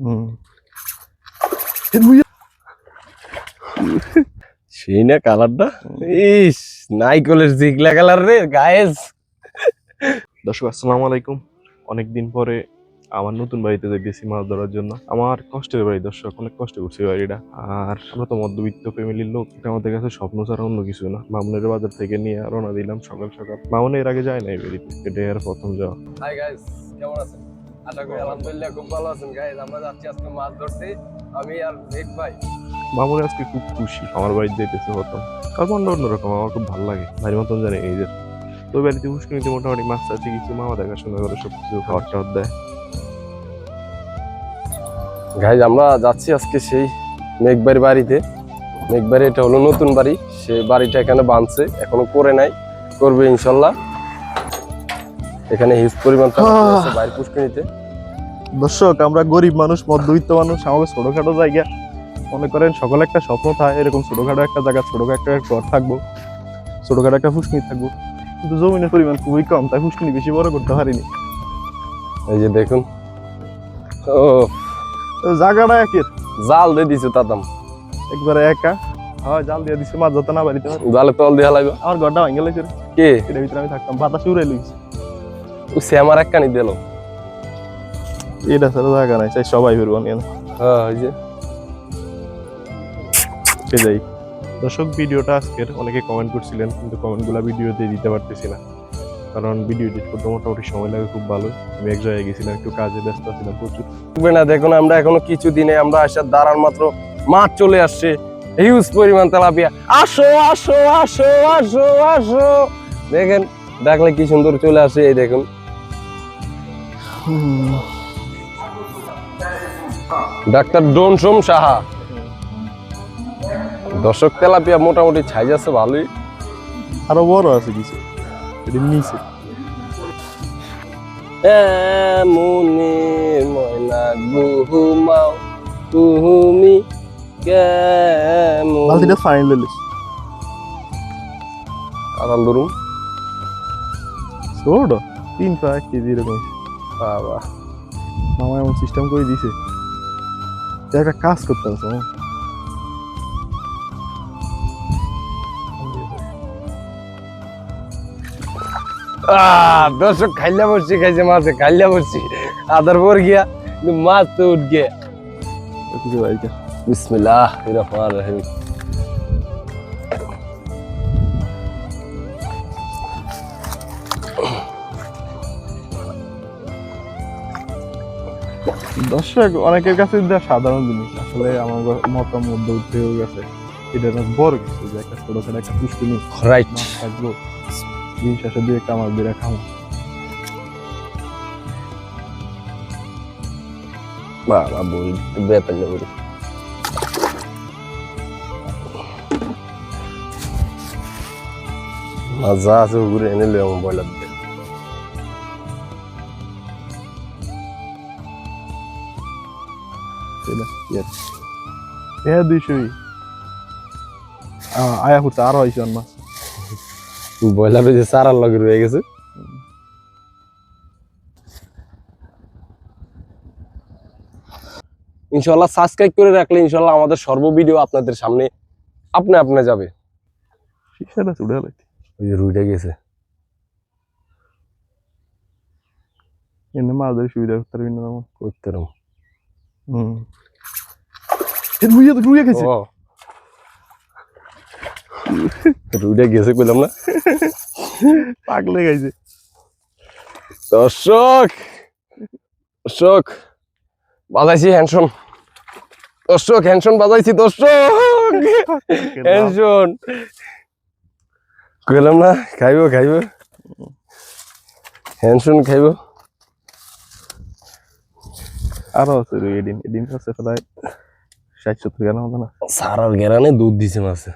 হুম। সেই না কালারটা? ইস নাইকলের জিগলা কালার রে গায়েস দর্শক আসসালামু আলাইকুম। অনেকদিন পরে আমার নতুন বাড়িতে যাইতেছি মাছ ধরার জন্য। আমার কষ্টের বাড়ি দর্শক অনেক কষ্ট করছে বাড়িটা। আর আমরা তো মধ্যবিত্ত ফ্যামিলির লোক এটা আমাদের কাছে স্বপ্ন ছাড়া অন্য কিছু না। মামুনের বাজার থেকে নিয়ে রওনা দিলাম সকাল সকাল। মামুন এর আগে যায় না এই বাড়িতে এটাই আর প্রথম যাওয়া। হাই গাইস কেমন আছেন? আশা করি আলহামদুলিল্লাহ খুব ভালো আছেন। গাইস আমরা যাচ্ছি আজকে মাছ ধরতে। আমি আর এক ভাই। মামুন আজকে খুব খুশি। আমার বাড়িতে মনটা অন্যরকম আমার খুব ভালো লাগে। ভাই মতন জানে এই যে। তো বাড়িতে মোটামুটি মাছ আছে কিছু মামা দেখাশোনা করে সব কিছু খাবার টাবার দেয়। গাইজ আমরা যাচ্ছি আজকে সেই মেঘবাড়ি বাড়িতে। মেঘবাড়ি এটা হলো নতুন বাড়ি। সে বাড়িটা এখানে বাঁধছে এখনও করে নাই। করবে ইনশাল্লাহ। এখানে হিউজ পরিমাণ বাইরে পুষ্করিতে দর্শক আমরা গরিব মানুষ মধ্যবিত্ত মানুষ আমাদের ছোটখাটো জায়গা। মনে করেন সকলে একটা স্বপ্ন থাকে এরকম ছোটখাটো একটা জায়গা ছোটখাটো একটা ঘর থাকব ছোটখাটো একটা ফুসকুনি থাকব। কিন্তু জমিনের পরিমাণ খুবই কম তাই ফুসকুনি বেশি বড় করতে পারিনি। এই যে দেখুন। ও জায়গাটা একের। জাল দিয়ে দিছে তাতাম একবারে একা। হয় জাল দিয়ে দিছে মাছ যত না বাড়িতে জালে তল দিয়ে লাগবে। আমার ঘরটা ভাঙে লাগছে কে? এটার ভিতরে আমি থাকতাম বাতাস উড়ে লইছি। ও সে আমার এক কানি দিল। এটা ছাড়া জায়গা নাই চাই সবাই ফিরবো নিয়ে। হ্যাঁ ওই যে। যাই দর্শক ভিডিওটা আজকের অনেকে কমেন্ট করছিলেন কিন্তু কমেন্টগুলো ভিডিওতে দিতে পারতেছি না। কারণ ভিডিও এডিট করতে মোটামুটি সময় লাগে খুব ভালো। আমি এক জায়গায় গেছিলাম একটু কাজে ব্যস্ত ছিলাম প্রচুর। না দেখুন আমরা এখনও কিছু দিনে আমরা আসার দাঁড়ান মাত্র মাছ চলে আসছে। হিউজ পরিমাণ তেলাপিয়া। আসো আসো আসো আসো আসো। দেখেন দেখলে কি সুন্দর চলে আসে এই দেখুন। ডাক্তার ডোনসোম সাহা। দর্শক তেলাপিয়া মোটামুটি ছাই যাচ্ছে ভালোই। আরও বড় আছে কিছু। নিচে। এমনি ময়না গুহুমাও তুমি কেমন বালতিটা ফাইন লিস আদান ধরুন ছোট তিন পা এক কেজি এরকম। বাবা মামা এমন সিস্টেম করে দিছে যে একটা কাজ করতে হবে মামা। আহ, দর্শক খাইলা বসছি খাইছে মাছে খাইলা বসছি আদার পর গিয়া কিন্তু মাছ তো উঠ গিয়া তো কিছু বাড়িতে বিসমিল্লাহ রহমান রহিম দর্শক অনেকের কাছে সাধারণ জিনিস। আসলে আমার মত মধ্যবিত্ত হয়ে গেছে এটা না বড় কিছু যে একটা ছোটখাটো একটা পুষ্কুনি রাইট থাকব। দিন শেষে দিয়ে একটা আমার বেড়ে খাব। বাবা বল বেতাল বলি মজা আছে ঘুরে এনে আমার বয়লার দুইশোই। আয়া আরও বয়লার যে সারার লগে রয়ে গেছে। ইনশাল্লাহ সাবস্ক্রাইব করে রাখলে ইনশাল্লাহ আমাদের সর্ব ভিডিও আপনাদের সামনে আপনি আপনি যাবে। ওই যে রুইটা গেছে। এমনি মাছ ধরে সুবিধা করতে পারবি না করতে হুম। রুইয়া রুইয়া গেছে ও রুইটা গেছে কইলাম না পাগলে গেছে দর্শক দর্শক বাজাইছি হ্যান্ডসন দর্শক হ্যান্ডসন বাজাইছি দর্শক হ্যান্ডসন কইলাম না খাইব খাইব হ্যান্ডসন খাইব আরও আছে এদিন এদিন আছে প্রায় ষাট সত্তর গ্রাম মতো না? সারার গেরানে দুধ দিছে মাছে।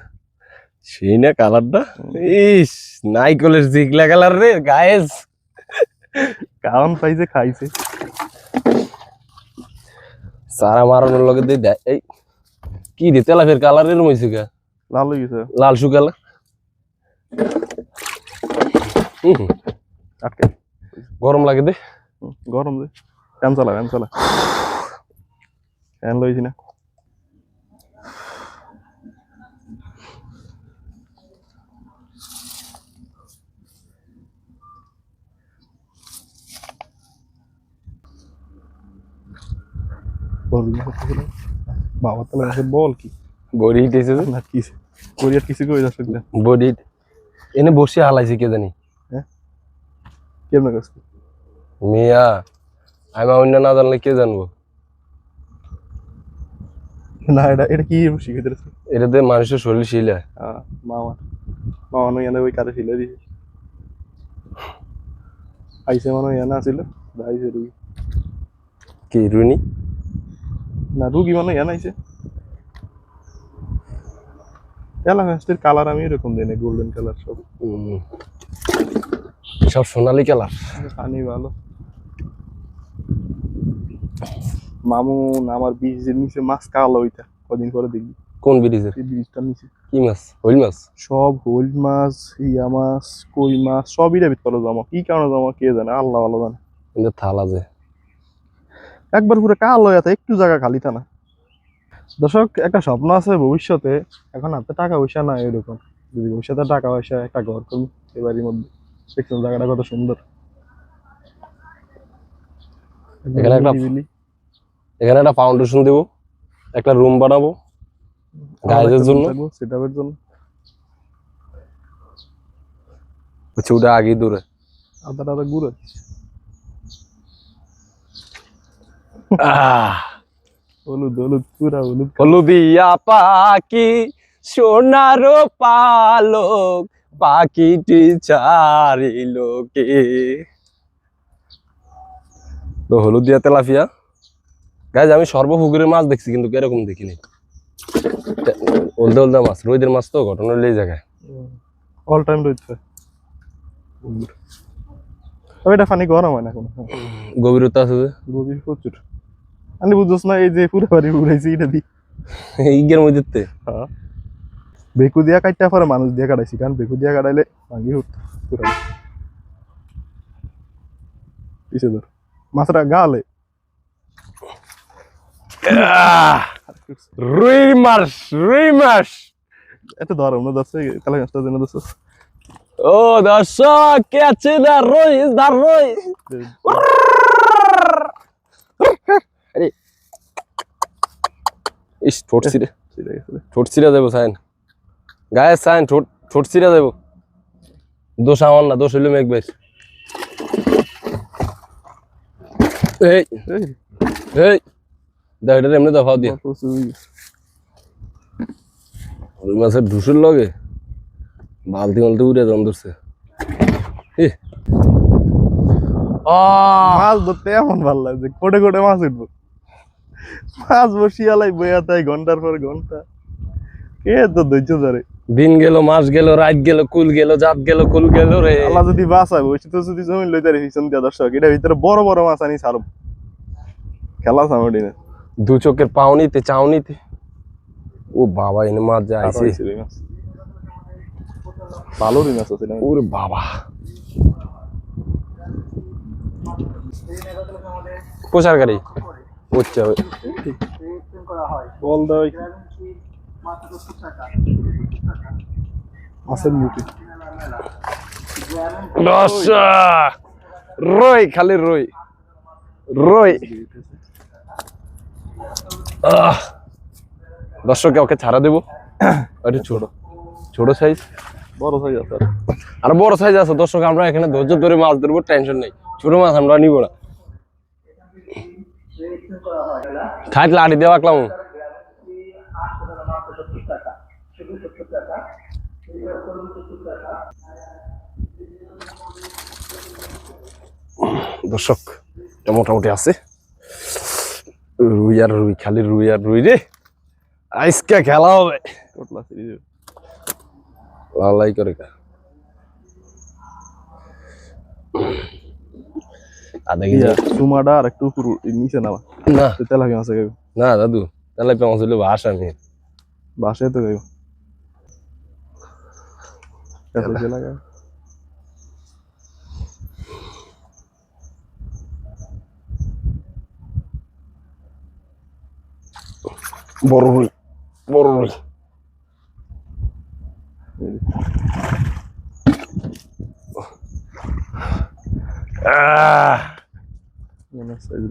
সেই না কালারটা? ইস নাইকলের জিগলা কালার রে গায়েস কারণ পাইছে খাইছে। সারা মারানোর লগে দিয়ে দেয়। এই কি রে তেলাফের কালারের মইছে গা। লাল হয়ে গেছে। লাল শু কালার। আটকে। গরম লাগে দে। গরম যে ফ্যান চালা ফ্যান চালা। ফ্যান লইছি না। বল বাবা তাহলে আমাকে বল কি? বডি হিটেছে না কি কোরিয়ার কিছু কই দর্শক না। বডি এনে বসে হালাইছে কে জানি কেমন কাজ মিয়া আমি অন্য না জানলে কে জানব? না এটা এটা কি শিখে দিয়েছে এটাতে মানুষের শরীর শিলা। হ্যাঁ মামা। মামা নয় এনে ওই কারে ছিল দিছে। আইসে মনে হয় এনে আসিল আইসে রুগী। কি রুনি? না রুগী মানে এনে আইসে এলাকাস্টের কালার আমি এরকম দিই না গোল্ডেন কালার সব। সব সোনালি কালার। পানি ভালো। মামুন আমার বীজের নিচে মাছ কালো ওইটা কদিন পরে দেখবি। কোন ব্রিজের? এই বীজটার নিচে। কি মাছ? হইল মাছ? সব হোল মাছ ইয়া মাছ কই মাছ সবই রে ভিতরে জমা। কি কারণে জমা কে জানে? আল্লাহ ভালো জানে। কিন্তু থালা যে। একবার পুরো কালো হয়ে একটু জায়গা খালি তা না দর্শক একটা স্বপ্ন আছে ভবিষ্যতে এখন হাতে টাকা পয়সা নাই এরকম। যদি ভবিষ্যতে টাকা পয়সা একটা ঘর করব বাড়ির মধ্যে। দেখছেন জায়গাটা কত সুন্দর। এখানে একটা- এখানে একটা ফাউন্ডেশন দেবো একটা রুম বানাবো গাইজের জন্য? সেটআপের জন্য। হচ্ছে ওটা আগেই দূরে। আদা টাদা গুঁড়ো আহ হলুদ হলুদ পুরা হলুদ। হলুদিয়া পাখি সোনার পালক পাখিটি চারিল কে তো হলুদিয়া তেলাপিয়া। গাইজ আমি সর্বপুকুরের মাছ দেখছি কিন্তু এরকম দেখিনি। ওলদে ওলদে মাছ রোদের মাছ তো ঘটনা হলো এই জায়গায়। অল টাইম রয়েছে তবে এটা পানি গরম হয় না এখন গভীরতা আছে যে? গভীর প্রচুর। আমি বুঝছস না এই যে পুরো বাড়ি উড়াইছি এটা দি ইগের মধ্যে তে। হ্যাঁ। বেকু দিয়া কাটতে পরে মানুষ দিয়া কাটাইছি কারণ বেকু দিয়া কাটাইলে ভাঙি উঠ পুরো। পিছে ধর। মাছটা গালে। রুই মাছ রুই মাছ। এত ধর গাছটা যেন দশ ও দর্শক কে আছে? না রুই দা। রুই আরে। ইস ঠোঁট ছিঁড়ে। ঠোঁট ছিঁড়ে যাব সাইন গায়ে সাইন ঠোঁট ঠোঁট ছিঁড়ে যাব দোষ আমার না দোষ হইল মেঘ ভাই এই। এই। দেখ এটা এমনি দফাও দিয়ে। রুই মাছের ঢুসুর লগে বালতি মালতি উড়ে দম ধরছে। মাছ ধরতে এমন ভালো লাগছে কোটে কোটে মাছ উঠবো। মাছ বসিয়ালাই বইয়া তাই ঘণ্টার পর ঘণ্টা। কে তো ধৈর্য ধরে। দিন গেল মাস গেল রাত গেল কুল গেল জাত গেল কুল গেল রে। আল্লাহ যদি বাঁচায় বসে তো যদি জমি লইতে রে পিছন দিয়া দর্শক এটার ভিতরে বড় বড় মাছ আনি ছাড়ব খেলা সামনে না দু চোখের পাউনিতে চাউনিতে ও বাবা এনে মাছ যা আইছে। ভালো আছে ওরে বাবা। কোষার গাড়ি? উচ্চ বল দাই মাছের মুখে রই খালি রই। রই। দর্শককে ওকে ছাড়া দেবো। একটু ছোট। ছোট সাইজ বড় সাইজ আছে। আর বড় সাইজ আছে। দর্শক আমরা এখানে ধৈর্য ধরে মাছ ধরবো টেনশন নেই। ছোট মাছ আমরা নিব না। খাইট লাড়ি দেওয়া ক্লাম দর্শক এটা মোটামুটি আছে। রুই আর রুই, খালি রুই আর রুই রে। আজকে খেলা হবে। লালাই করে আধা কেজি সুমাডা আর একটু পুরো নিচে নামা। না। তেলা কেমন আছে না দাদু তাহলে পেঁয়াজ হইলে ভাষা নেই বাসে তো গাইব তেলা গাইব বড় রুই বড় রুই আহ। কেন সাইজ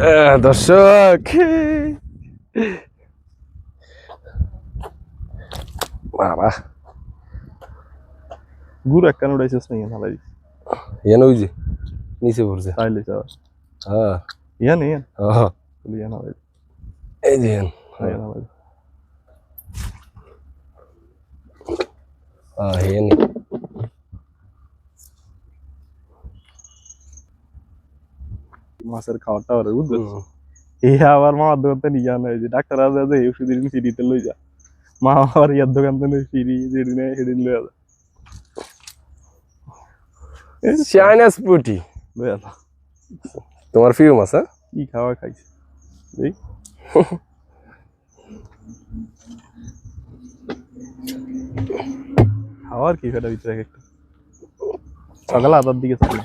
আহ, দর্শক বাবা গুড় কান উড়াইছিস না ইয়ান হালাই ইয়ান ওই যে নিচে পড়ছে তাইলে যাওয়া হ্যাঁ ইয়ান ইয়ান হ্যাঁ ইয়ান হালাই এই যে ইয়ান ইয়ান হালাই হ্যাঁ ইয়ান মাছের খাওয়াটা ওরে বুঝছ এই আবার মামার দোকান থেকে নিয়ে আনা হয়েছে ডাক্তার আছে যে এই ওষুধ সিঁড়িতে লই যা মা আবার ইয়ার দোকান থেকে সিঁড়ি যেদিন সেদিন লই যা চাইনাস পুটি। লই তোমার প্রিয় মাছ হ্যাঁ? কি খাওয়া খাইছে? এই। খাওয়ার কি ফেটা ভিতরে এক একটা। সকালে আটার দিকে চলে।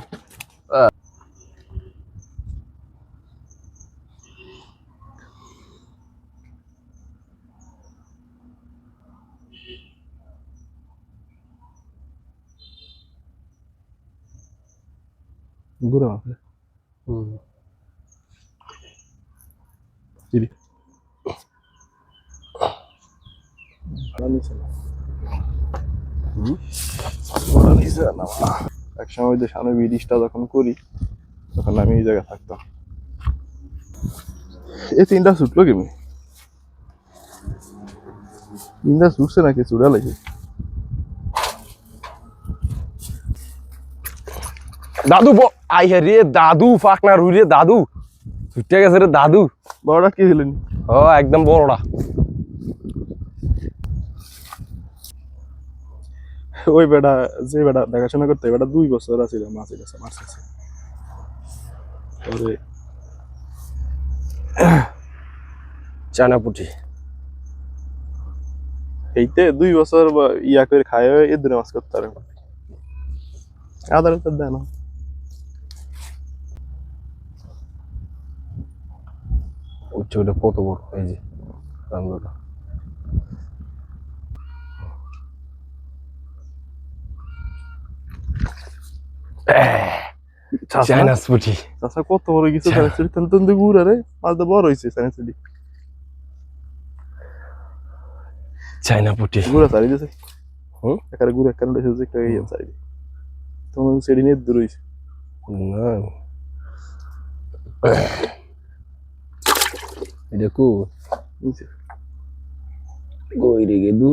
ঘুরে মাসে সিঁড়ি এক সময় যে সামনে ব্রিটিশটা যখন করি তখন আমি এই জায়গায় থাকতাম। এই তিনটা ছুটলো কেমনি তিনটা ছুটছে নাকি? চুড়া লাগে। দাদু ব- আই হে রে দাদু ফাকনা রুই রে দাদু। ছুটে গেছে রে দাদু। বড়টা কি দিলেন ও একদম বড়টা। ওই বেটা যে বেটা দেখাশোনা করতে বেটা দুই বছর আছিল মাছের কাছে মাছ আছে পরে চায়না পুটি এইতে দুই বছর ইয়া করে খায় এ দিনে মাছ করতে পারে আদার তো দেয় না। উচ্চ ওটা কত বড়? এই যে রামদোটা চায়না পুটি চাষা কত বড় কিছু সাইন্সিটি তেন তেন দিয়ে ঘুরে রে। তো বড় হয়েছে সাইন্সিটি চায়না পুটি। ঘুরে সারি দিয়েছে হুম? একারে ঘুরে একারে একটা ইয়ে সারি তোমার সেটি নিয়ে দূর হয়েছে না। এটা কু নিচে কই রে গেদু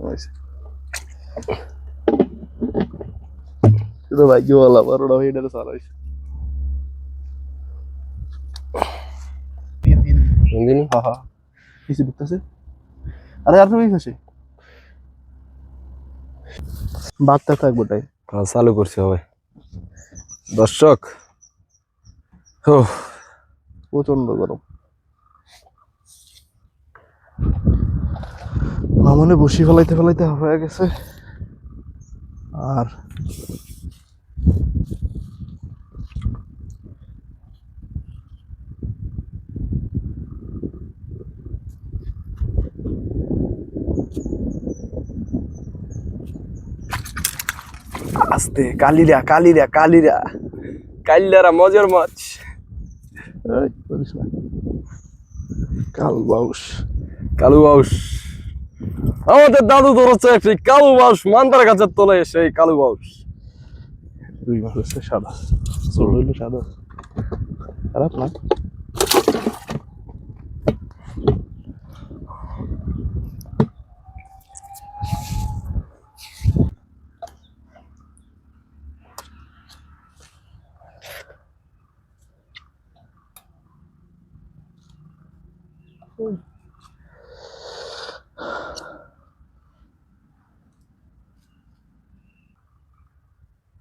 হয়েছে শুধু ভাগ্য বলা বড়টা হয়ে এটা সারা হয়েছে কোনদিন হা হা কিছু ঢুকতেছে আরে আর তুমি খাসে বাদটা থাকব তাই হ্যাঁ, চালু করছে হবে দর্শক ও প্রচণ্ড গরম। মামনে বসি ফেলাইতে ফেলাইতে হয়ে গেছে। আর আস্তে কালিরা কালিরা কালিরা। কালিরা মজার মাছ। না। বাউস। কালু বাউস। আমাদের দাদু ধরেছে একটি কালু বাউস মান্দার গাছের তলে সেই কালু বাউস। দুই মাস সাদা। সাদা। খারাপ না।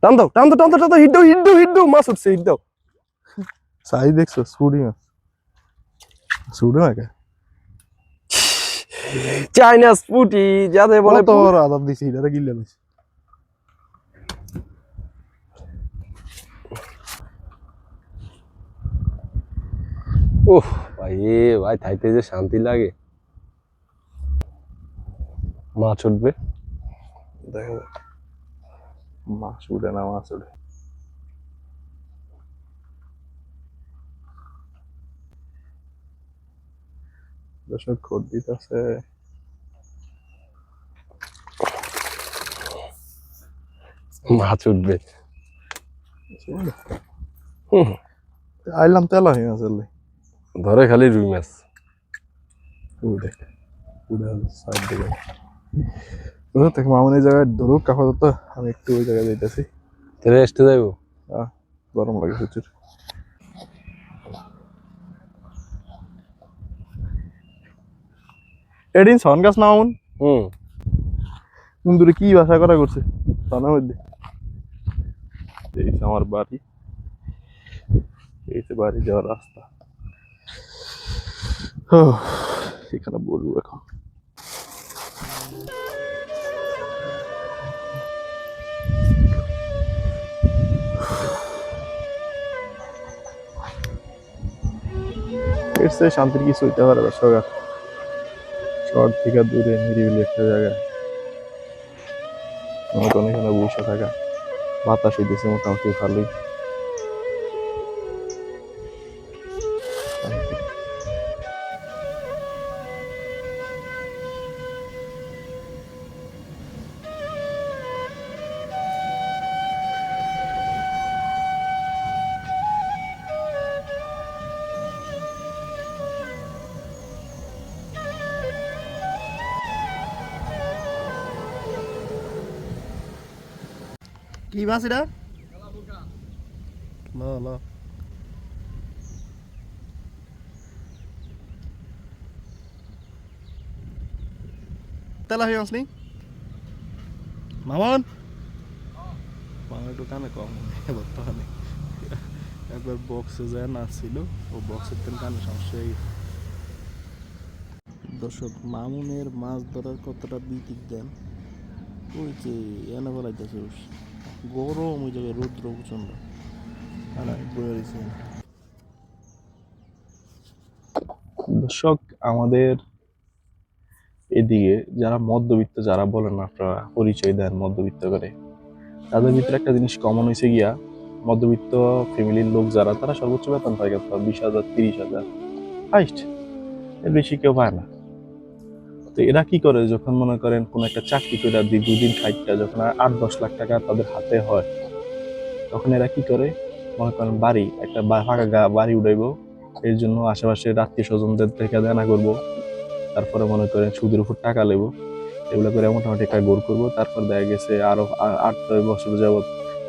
টান দাও টান দাও টান দাও টান দাও হিট দাও হিট দাও হিট দাও মাছ উঠছে হিট দাও। সাইজ দেখছ সুডি মাছ। সুডি কে? চাইনা স্পুটি যাতে বলে বড় আদাব দিছি এটা গিলে দিছি। ভাই এ ভাই থাইতে যে শান্তি লাগে। মাছ উঠবে? দেখো মাছ উঠে না মাছ উঠে। দর্শক খোট দিতেছে। মাছ উঠবে। আইলাম তেলা হয়ে আসলে ধরে খালি রুই মাছ। ওই দেখ উড়ে সাইড দিকে। ধরো দেখ মামুন এই জায়গায় ধরুক আপাতত আমি একটু ওই জায়গায় যাইতেছি। রেস্টে যাইবো? গরম লাগে প্রচুর। এদিন সন গাছ না মামুন? হুম। সুন্দরে কি বাসা করা করছে? সনের মধ্যে। এই আমার বাড়ি। এই বাড়ি যাওয়ার রাস্তা। এখানে বলব এখন? শান্তির কিছু হইতে পারে না সকাল শহর থেকে দূরে, নিরিবিলি একটা জায়গায়। মতন এখানে বসে থাকা। বাতাস হইতেছে মোটামুটি ভালোই। কি মাছ এটা? ল ল। মামন? কম বর্তমানে। একবার বক্সে যায়, না ছিল, ও বক্সের কানে সমস্যা দর্শক, মামুনের মাছ ধরার কতটা বিতিক দেন? ওই যে এনে বলাইতেছে গরম ওই জায়গায় রৌদ্র প্রচণ্ড দর্শক, আমাদের এদিকে যারা মধ্যবিত্ত, যারা বলেন আপনারা পরিচয় দেন মধ্যবিত্ত করে। তাদের ভিতরে একটা জিনিস কমন হয়েছে গিয়া, মধ্যবিত্ত ফ্যামিলির লোক যারা, তারা সর্বোচ্চ বেতন পায় বিশ হাজার, তিরিশ হাজার। হাইস্ট এর বেশি কেউ পায় না। তো এরা কি করে যখন মনে করেন কোন একটা চাকরি করে দীর্ঘদিন খাইটা যখন আট দশ লাখ টাকা তাদের হাতে হয়, তখন এরা কি করে? মনে করেন বাড়ি, একটা ফাঁকা গা- বাড়ি উঠাইবো এর জন্য আশেপাশে আত্মীয় স্বজনদের থেকে দেনা করব, তারপরে মনে করেন সুদের উপর টাকা নেব এগুলো করে মোটামুটি একটা গোল করব, তারপর দেখা গেছে আরও আট নয় বছর যাবত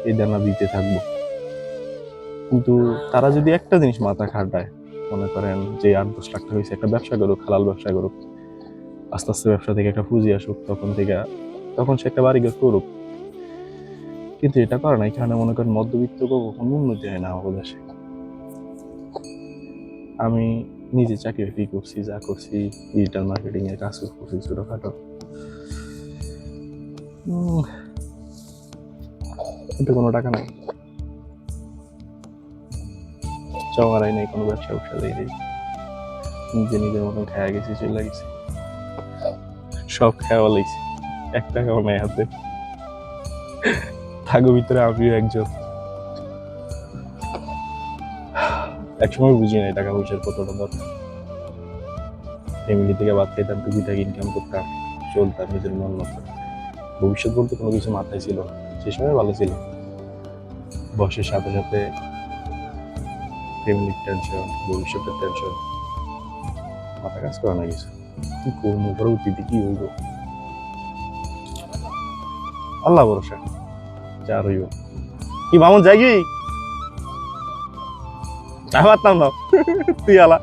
এই দেনা দিতে থাকব। কিন্তু তারা যদি একটা জিনিস মাথা খাটায়, মনে করেন যে আট দশ লাখ টাকা হয়েছে একটা ব্যবসা করুক, হালাল ব্যবসা করুক আস্তে আস্তে ব্যবসা থেকে একটা পুঁজি আসুক তখন থেকে, তখন সে একটা বাড়ি করুক। কিন্তু এটা করে না, এখানে মনে করেন মধ্যবিত্ত কখনো উন্নতি হয় না আমাদের দেশে। আমি নিজে চাকরি বাকরি করছি, যা করছি ডিজিটাল মার্কেটিং এর কাজ করছি ছোটখাটো। কিন্তু কোনো টাকা নাই। চমারাই নেই, কোনো ব্যবসা ব্যবসা দেয় নিজে নিজের মতন খায়া গেছি, চলে গেছি। সব খাওয়া লাইছি এক টাকাও নেই হাতে। থাকো ভিতরে, আমিও একজন। একসময় বুঝি নাই টাকা পয়সার কতটা দরকার। ফ্যামিলি থেকে বাদ খাইতাম, টুকিটাকি ইনকাম করতাম, চলতাম, নিজের মন মতো। ভবিষ্যৎ বলতে কোনো কিছু মাথায় ছিল সে সময় ভালো ছিল। বয়সের সাথে সাথে ফ্যামিলির টেনশন ভবিষ্যতের টেনশন মাথা কাজ করে না কিছু। কি করব পরবর্তীতে কি হইব আল্লাহ ভরসা যা রইব কি মামুন যাই কি যা পারতাম না তুই আলা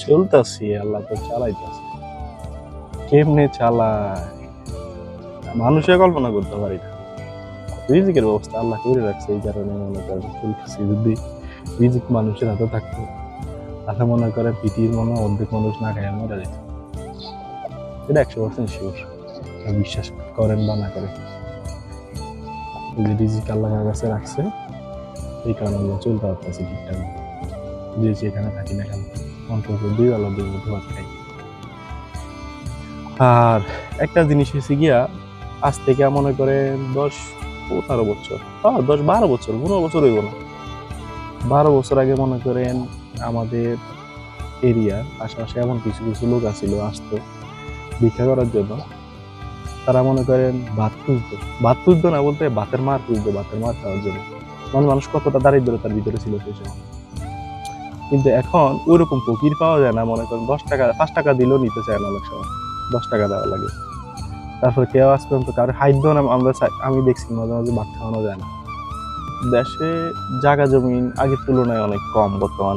চলতাছি আল্লাহ তো চালাইতাছি কেমনে চালায় মানুষের কল্পনা করতে পারি না রিজিকের ব্যবস্থা আল্লাহ করে রাখছে এই কারণে মনে করেন চলতেছি যদি রিজিক মানুষের হাতে থাকতো তাহলে মনে করে পৃথিবীর মনে অর্ধেক মানুষ না খায় মরে যেত এটা একশো পার্সেন্ট শিওর বিশ্বাস করেন বা না করেন। যে রিজিক আল্লাহ কাছে রাখছে, এই কারণে আমরা চলতে পারতেছি ঠিকঠাক। যে যেখানে থাকি না কেন, অন্তত দুই বেলা দুই মতো ভাত খাই। আর একটা জিনিস হয়েছে গিয়া, আজ থেকে মনে করেন দশ পনেরো বছর হ্যাঁ দশ বারো বছর, পনেরো বছর হইব না। বারো বছর আগে মনে করেন আমাদের এরিয়ার আশেপাশে এমন কিছু কিছু লোক আসছিল আসতো। ভিক্ষা করার জন্য তারা মনে করেন ভাত খুঁজতো। ভাত খুঁজতো না বলতে ভাতের মার খুঁজতো, ভাতের মার খাওয়ার জন্য। মানে মানুষ কতটা দারিদ্রতার ভিতরে ছিল সেই সময়। কিন্তু এখন ওইরকম ফকির পাওয়া যায় না, মনে করেন দশ টাকা, পাঁচ টাকা দিলেও নিতে চায় না অনেক সময়। দশ টাকা দেওয়া লাগে। তারপর কেউ আজ পর্যন্ত কারোর খাদ্য না, আমরা আমি দেখছি মাঝে মাঝে ভাত খাওয়ানো যায় না। দেশে জায়গা জমিন আগের তুলনায় অনেক কম বর্তমান।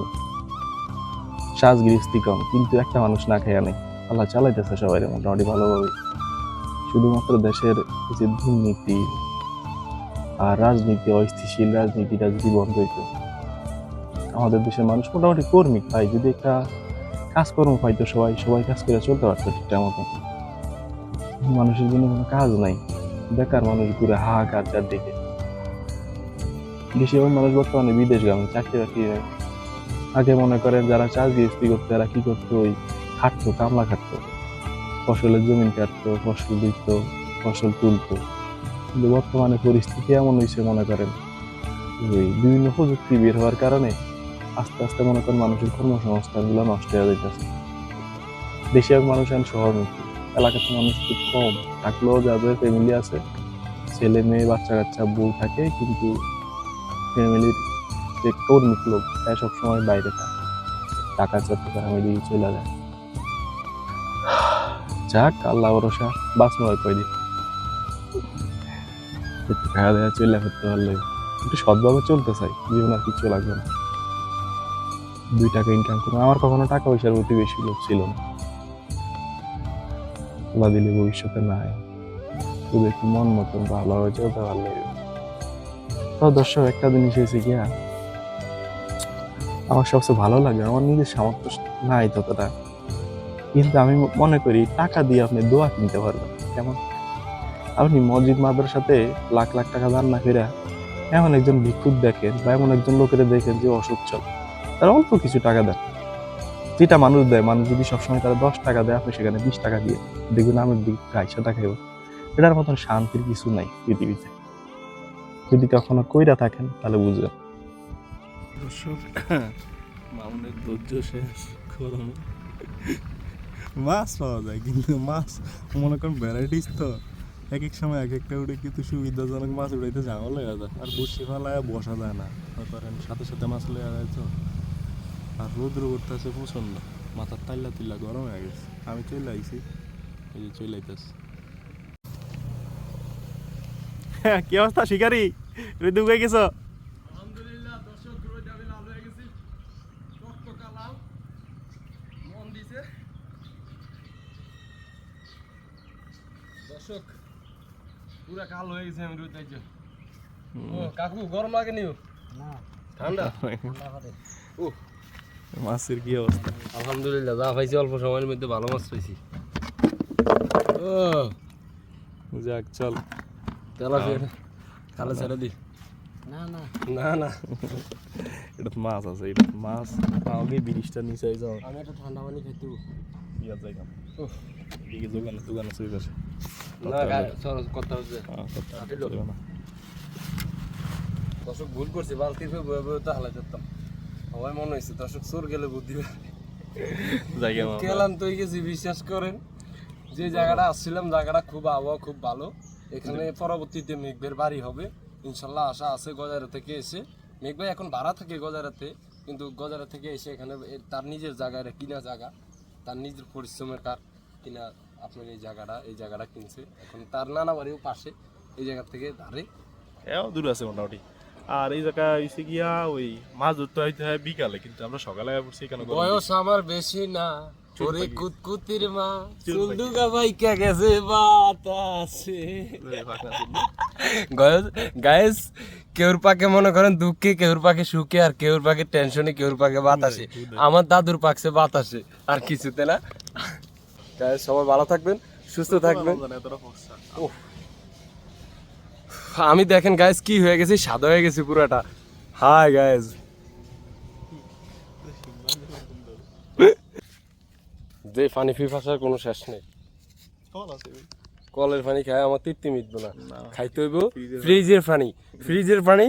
শ্বাসগৃহস্থি কম, কিন্তু একটা মানুষ না খেয়ে নেই। আল্লাহ চালাইতেছে সবাই মোটামুটি ভালোভাবে শুধুমাত্র দেশের যে দুর্নীতি আর রাজনীতি, অস্থিতিশীল রাজনীতিটা যদি বন্ধ হইতো, আমাদের দেশের মানুষ মোটামুটি কর্মিক ভাই, যদি একটা কাজকর্ম পাইতো সবাই সবাই কাজ করে চলতে পারতো ঠিকঠাক মতো। মানুষের জন্য কোনো কাজ নাই, বেকার মানুষ ঘুরে হাহাকার চারদিকে। বেশিরভাগ মানুষ বর্তমানে বিদেশগামী চাকরি বাকরি আগে মনে করেন যারা চাষ গৃহস্থী করতো, তারা কি করতো ওই খাটতো, কামলা খাটতো। ফসলের জমিন কাটতো, ফসল দিত, ফসল তুলতো। কিন্তু বর্তমানে পরিস্থিতি এমন হয়েছে মনে করেন ওই বিভিন্ন প্রযুক্তি বের হওয়ার কারণে আস্তে আস্তে মনে করেন মানুষের কর্মসংস্থানগুলো নষ্ট হয়ে যাইতেছে। বেশিরভাগ মানুষ এখন শহরমুখী। এলাকাতে মানুষ খুব কম। থাকলেও যাদের ফ্যামিলি আছে, ছেলে মেয়ে, বাচ্চা কাচ্চা, বউ থাকে, কিন্তু ফ্যামিলির যে কর্মিক লোক তাই সবসময় বাইরে থাকে। টাকা চট্টগ্রাম এদিকে চলে যায়। যাক আল্লাহ ভরসা বাঁচনো হয় কয়দিন একটু খাওয়া দাওয়া চলে করতে পারলে একটু সৎভাবে চলতে চাই জীবন আর কিছু লাগবে না। দুই টাকা ইনকাম করব। আমার কখনো টাকা পয়সার প্রতি বেশি লোভ ছিল না। আল্লাহ দিলে ভবিষ্যতে নাই। শুধু একটু মন মতন ভালোভাবে চলতে পারলে। তো দর্শক একটা জিনিস হয়েছে হ্যাঁ, আমার সবচেয়ে ভালো লাগে আমার নিজের সামর্থ্য নাই ততটা। কিন্তু আমি মনে করি টাকা দিয়ে আপনি দোয়া কিনতে পারবেন। কেমন আপনি মসজিদ মাদ্রাসাতে লাখ লাখ টাকা দান না ফেরা এমন একজন ভিক্ষুক দেখেন বা এমন একজন লোকের দেখেন যে অসচ্ছল, তারা অল্প কিছু টাকা দেন। যেটা মানুষ দেয়, মানুষ যদি সবসময় তারা দশ টাকা দেয়, আপনি সেখানে বিশ টাকা দিয়ে দেখবেন আমি গাইশা টাকাইব এটার মতন শান্তির কিছু নাই পৃথিবীতে। যদি কখনো কইরা থাকেন, তাহলে বুঝবেন। দর্শক, মামুনের ধৈর্য শেষ গরমে মাছ পাওয়া যায়, কিন্তু মাছ মনে করেন ভ্যারাইটিস তো। এক এক সময় এক একটা উঠে কিন্তু সুবিধাজনক মাছ উঠাইতে ঝামেলা হয়ে যায়। আর বসে ফেলায় বসা যায় না। করেন সাথে সাথে মাছ লেগে যায় তো। আর রোদ্র করতেছে প্রচণ্ড মাথার তাইলা তিল্লা গরম হয়ে গেছে। আমি চলে আইছি। এই যে চলে আইতেছি। কি অবস্থা, শিকারি? হয়ে গেছ আলহামদুলিল্লাহ দর্শক রোদ আমি লাল হয়ে গেছি টকটকা লাল মন দিছে দর্শক পুরা কাল হয়ে গেছে আমি রোদ দেখছি ও কাকু গরম লাগে নিও। না। ঠান্ডা? ও। মাছের কি অবস্থা? আলহামদুলিল্লাহ যা পাইছি অল্প সময়ের মধ্যে ভালো মাছ পাইছি ও। যাক চল। তেলা ছেড়ে কালো ছেড়ে দি। না না। না না। এটা মাছ আছে এটা মাছ। আমাকে বিরিশটা নিচে যাও আমি একটা ঠান্ডা পানি খাইতে ইয়া উফ। এদিকে দোকানে দোকানে চলে যাচ্ছে দর্শক ভুল করছে বালতির বয়ে বয়ে তো হালাই যেতাম সবাই মনে হয়েছে দর্শক চোর গেলে বুদ্ধি। গেলাম তো গেছি বিশ্বাস করেন যে জায়গাটা আসছিলাম জায়গাটা খুব আবহাওয়া খুব ভালো এখানে পরবর্তীতে মেঘবের বাড়ি হবে ইনশাল্লাহ আশা আছে গজারা থেকে এসে মেঘ ভাই এখন ভাড়া থাকে গজারাতে কিন্তু গজারা থেকে এসে এখানে তার নিজের জায়গা এটা কিনা জায়গা তার নিজের পরিশ্রমের কার কিনা আপনার এই জায়গাটা এই জায়গাটা কিনছে। এখন তার নানা বাড়িও পাশে এই জায়গা থেকে ধারে। এও দূর আছে মোটামুটি। আর এই জায়গা হইছে গিয়া ওই মাছ ধরতে হইতে হয় বিকালে কিন্তু আমরা সকালে পড়ছি কেন বয়স আমার বেশি না। ওরে পাকিয়ে। কুতকুতির মা চুল চুল পাকিয়ে। গেছে বাতাসে গায়েস কেউর পাকে মনে করেন দুঃখে কেউর পাকে সুখে আর কেউর পাকে টেনশনে কেউর পাকে বাতাসে। আমার দাদুর পাকছে বাতাসে আর কিছুতে না। গাইজ সবাই ভালো থাকবেন সুস্থ থাকবেন। আমি দেখেন গাইজ কি হয়ে গেছি সাদা হয়ে গেছি পুরাটা। হাই গাইজ যে পানি ফি ফাঁসার কোনো শেষ নেই। কল আছে ভাই। কলের পানি খায় আমার তৃপ্তি মিটবে না। খাইতে হইব ফ্রিজের ফ্রিজের পানি ফ্রিজের পানি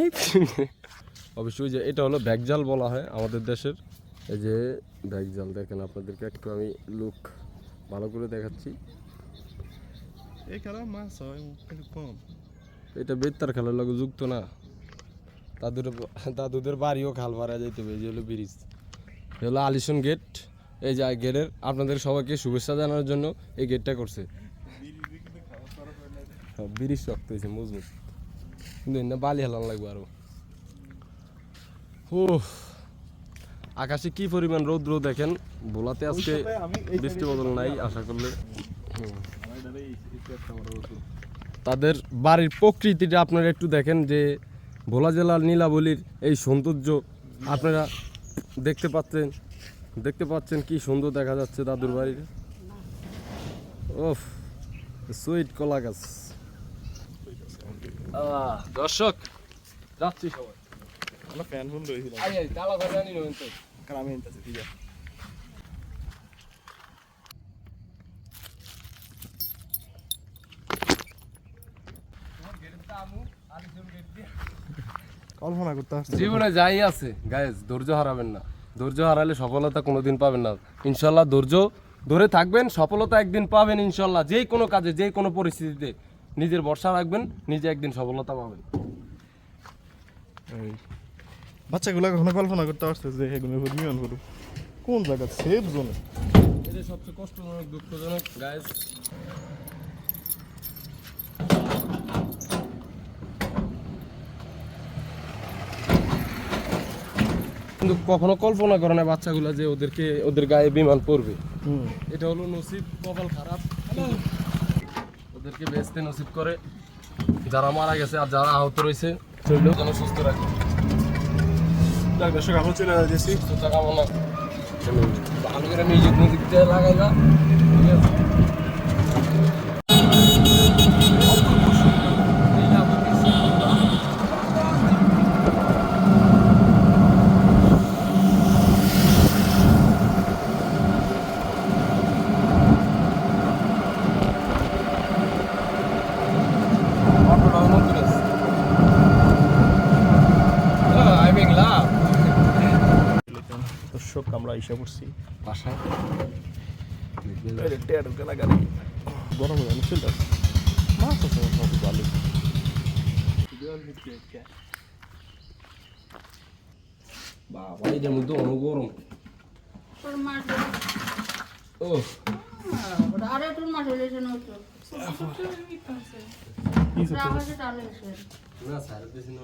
অবশ্যই যে এটা হলো ব্যাগজাল বলা হয় আমাদের দেশের। এই যে ব্যাগজাল দেখেন আপনাদেরকে একটু আমি লুক ভালো করে দেখাচ্ছি। এই খেলা মাছ হয় কম। এটা বেতার খেলার লগে যুক্ত না। দাদুর দাদুদের বাড়িও খাল ভাড়া যাইতে হবে যে হলো ব্রিজ। এই হলো আলিশন গেট। এই যে গেটের। আপনাদের সবাইকে শুভেচ্ছা জানানোর জন্য এই গেটটা করছে। ব্রিজ শক্ত হয়েছে মজবুত। কিন্তু এনে বালি হেলান লাগবে আরও। ও আকাশে কি পরিমাণ রৌদ্র দেখেন? ভোলাতে আজকে বৃষ্টি বদল নাই আশা করলে। তাদের বাড়ির প্রকৃতিটা আপনারা একটু দেখেন যে ভোলা জেলার নীলাবলির এই সৌন্দর্য আপনারা দেখতে পাচ্ছেন। দেখতে পাচ্ছেন কি সুন্দর দেখা যাচ্ছে দাদুর বাড়ির। ওফ সুইট কলা গাছ। দর্শক যাচ্ছি সবাই। আমরা ফ্যান ফোন রয়েছিলাম এনতেছি ঠিক আছে কল্পনা করতে জীবনে যাই আছে গায়েস ধৈর্য হারাবেন না। ধৈর্য হারালে সফলতা কোনোদিন পাবেন না। ইনশাল্লাহ ধৈর্য ধরে থাকবেন সফলতা একদিন পাবেন ইনশাল্লাহ যে কোনো কাজে যে কোনো পরিস্থিতিতে নিজের ভরসা রাখবেন নিজে একদিন সফলতা পাবেন। এই। বাচ্চাগুলো কখনো কল্পনা করতে পারছে যে উপর নিয়ন করুক। কোন জায়গা? সেফ জোনে এটা সবচেয়ে কষ্টজনক দুঃখজনক গায়েস কিন্তু কখনো কল্পনা করে না বাচ্চাগুলো যে ওদেরকে ওদের গায়ে বিমান পড়বে হুম। এটা হলো নসিব কপাল খারাপ। ওদেরকে বেচতে নসিব করে। যারা মারা গেছে আর যারা আহত রয়েছে শরীর যেন সুস্থ রাখে যাক দর্শক আমরা চলে যাচ্ছি টাকা কামনা ভালো করে মিউজিক মিউজিক দিয়ে লাগাইবা ঠিক আছে? দর্শক আমরা ইসা করছি বাসায় গরম হয়ে অনেক মাছ আছে ভালো বাবা এটার মধ্যে অনেক গরম। ও আরে তোর মাছ হলে শোনো তো না স্যার বেশি না